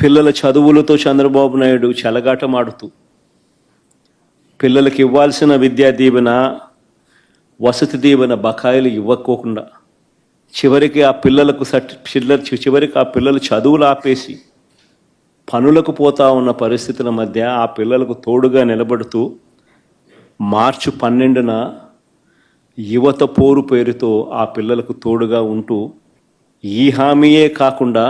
పిల్లల చదువులతో చంద్రబాబు నాయుడు చెలగాటమాడుతూ పిల్లలకి ఇవ్వాల్సిన విద్యా దీవెన వసతి దీవెన బకాయిలు ఇవ్వకోకుండా చివరికి ఆ పిల్లలకు సర్టి పిల్ల చివరికి ఆ పిల్లలు చదువులు ఆపేసి పనులకు పోతా ఉన్న పరిస్థితుల మధ్య ఆ పిల్లలకు తోడుగా నిలబడుతూ మార్చి పన్నెండున యువత పోరు పేరుతో ఆ పిల్లలకు తోడుగా ఉంటూ ఈ హామీయే కాకుండా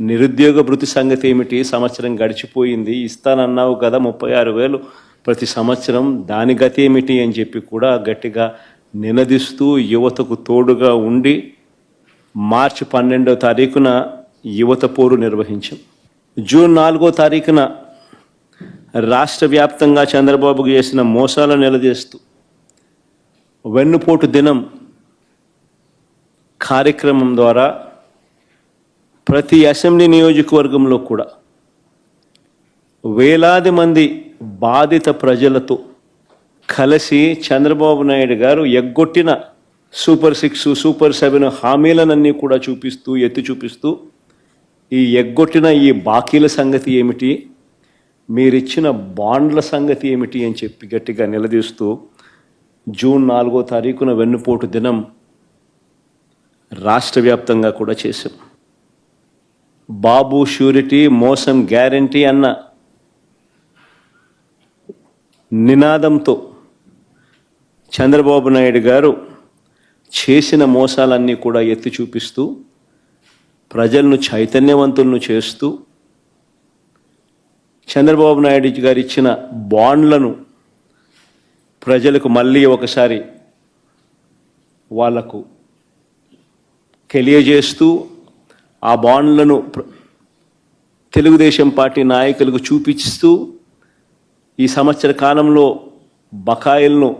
నిరుద్యోగ భృతి సంగతి ఏమిటి? సంవత్సరం గడిచిపోయింది. ఇస్తానన్నావు కదా ముప్పై ఆరు వేలు. ప్రతి సంవత్సరం దాని గతి ఏమిటి అని చెప్పి కూడా గట్టిగా నినదిస్తూ యువతకు తోడుగా ఉండి మార్చి పన్నెండో తారీఖున యువత పోరు నిర్వహించాం. జూన్ నాలుగో తారీఖున రాష్ట్ర వ్యాప్తంగా చంద్రబాబుకు చేసిన మోసాలను నిలదీస్తూ వెన్నుపోటు దినం కార్యక్రమం ద్వారా ప్రతి అసెంబ్లీ నియోజకవర్గంలో కూడా వేలాది మంది బాధిత ప్రజలతో కలిసి చంద్రబాబు నాయుడు గారు ఎగ్గొట్టిన సూపర్ సిక్స్ సూపర్ సెవెన్ హామీలనన్నీ కూడా చూపిస్తూ ఎత్తి చూపిస్తూ ఈ ఎగ్గొట్టిన ఈ బాకీల సంగతి ఏమిటి? మీరిచ్చిన బాండ్ల సంగతి ఏమిటి అని చెప్పి గట్టిగా నిలదీస్తూ జూన్ నాలుగో తారీఖున వెన్నుపోటు దినం రాష్ట్ర వ్యాప్తంగా కూడా చేశాం. బాబు షూరిటీ మోసం గ్యారంటీ అన్న నినాదంతో చంద్రబాబు నాయుడు గారు చేసిన మోసాలన్నీ కూడా ఎత్తి చూపిస్తూ ప్రజలను చైతన్యవంతులను చేస్తూ చంద్రబాబు నాయుడు గారు ఇచ్చిన బాండ్లను ప్రజలకు మళ్ళీ ఒకసారి వాళ్ళకు తెలియజేస్తూ ఆ బాండ్లను తెలుగుదేశం పార్టీ నాయకులకు చూపిస్తూ ఈ సంవత్సర కాలంలో బకాయిలను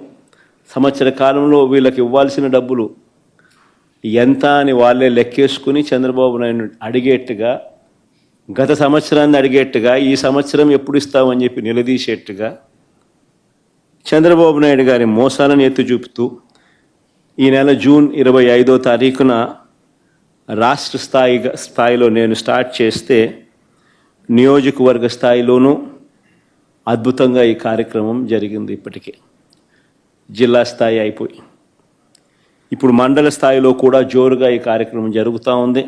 సంవత్సర కాలంలో వీళ్ళకి ఇవ్వాల్సిన డబ్బులు ఎంత అని వాళ్ళే లెక్కేసుకుని చంద్రబాబు నాయుడు అడిగేట్టుగా గత సంవత్సరాన్ని అడిగేట్టుగా ఈ సంవత్సరం ఎప్పుడు ఇస్తామని చెప్పి నిలదీసేట్టుగా చంద్రబాబు నాయుడు గారి మోసాలను ఎత్తి చూపుతూ ఈ నెల జూన్ ఇరవై ఐదో తారీఖున రాష్ట్ర స్థాయిగా స్థాయిలో నేను స్టార్ట్ చేస్తే నియోజకవర్గ స్థాయిలోనూ అద్భుతంగా ఈ కార్యక్రమం జరిగింది ఇప్పటికే. జిల్లా స్థాయి అయిపోయి. ఇప్పుడు మండల స్థాయిలో కూడా జోరుగా ఈ కార్యక్రమం జరుగుతూ ఉంది.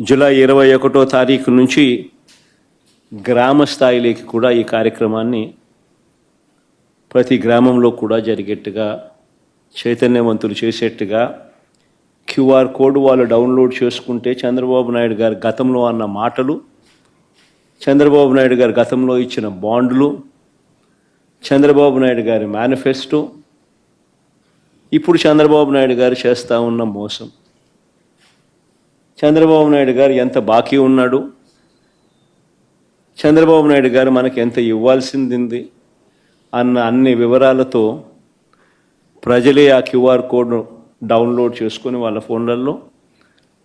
జూలై ఇరవై ఒకటో తారీఖు నుంచి గ్రామ స్థాయిలోకి కూడా ఈ కార్యక్రమాన్ని ప్రతి గ్రామంలో కూడా జరిగేట్టుగా చైతన్యవంతులు చేసేట్టుగా క్యూఆర్ కోడ్ వాళ్ళు డౌన్లోడ్ చేసుకుంటే చంద్రబాబు నాయుడు గారు గతంలో అన్న మాటలు చంద్రబాబు నాయుడు గారు గతంలో ఇచ్చిన బాండ్లు చంద్రబాబు నాయుడు గారి మేనిఫెస్టో ఇప్పుడు చంద్రబాబు నాయుడు గారు చేస్తూ ఉన్న మోసం. చంద్రబాబు నాయుడు గారు ఎంత బాకీ ఉన్నాడు? చంద్రబాబు నాయుడు గారు మనకి ఎంత ఇవ్వాల్సింది అన్న అన్ని వివరాలతో ప్రజలే ఆ క్యూఆర్ కోడ్ను డౌన్లోడ్ చేసుకుని వాళ్ళ ఫోన్లలో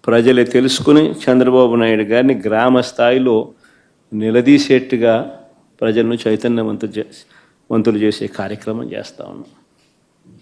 ప్రజలే తెలుసుకుని చంద్రబాబు నాయుడు గారిని గ్రామ స్థాయిలో నిలదీసేట్టుగా ప్రజలను చైతన్యవంతు వంతులు చేసే కార్యక్రమం చేస్తా ఉన్నాం.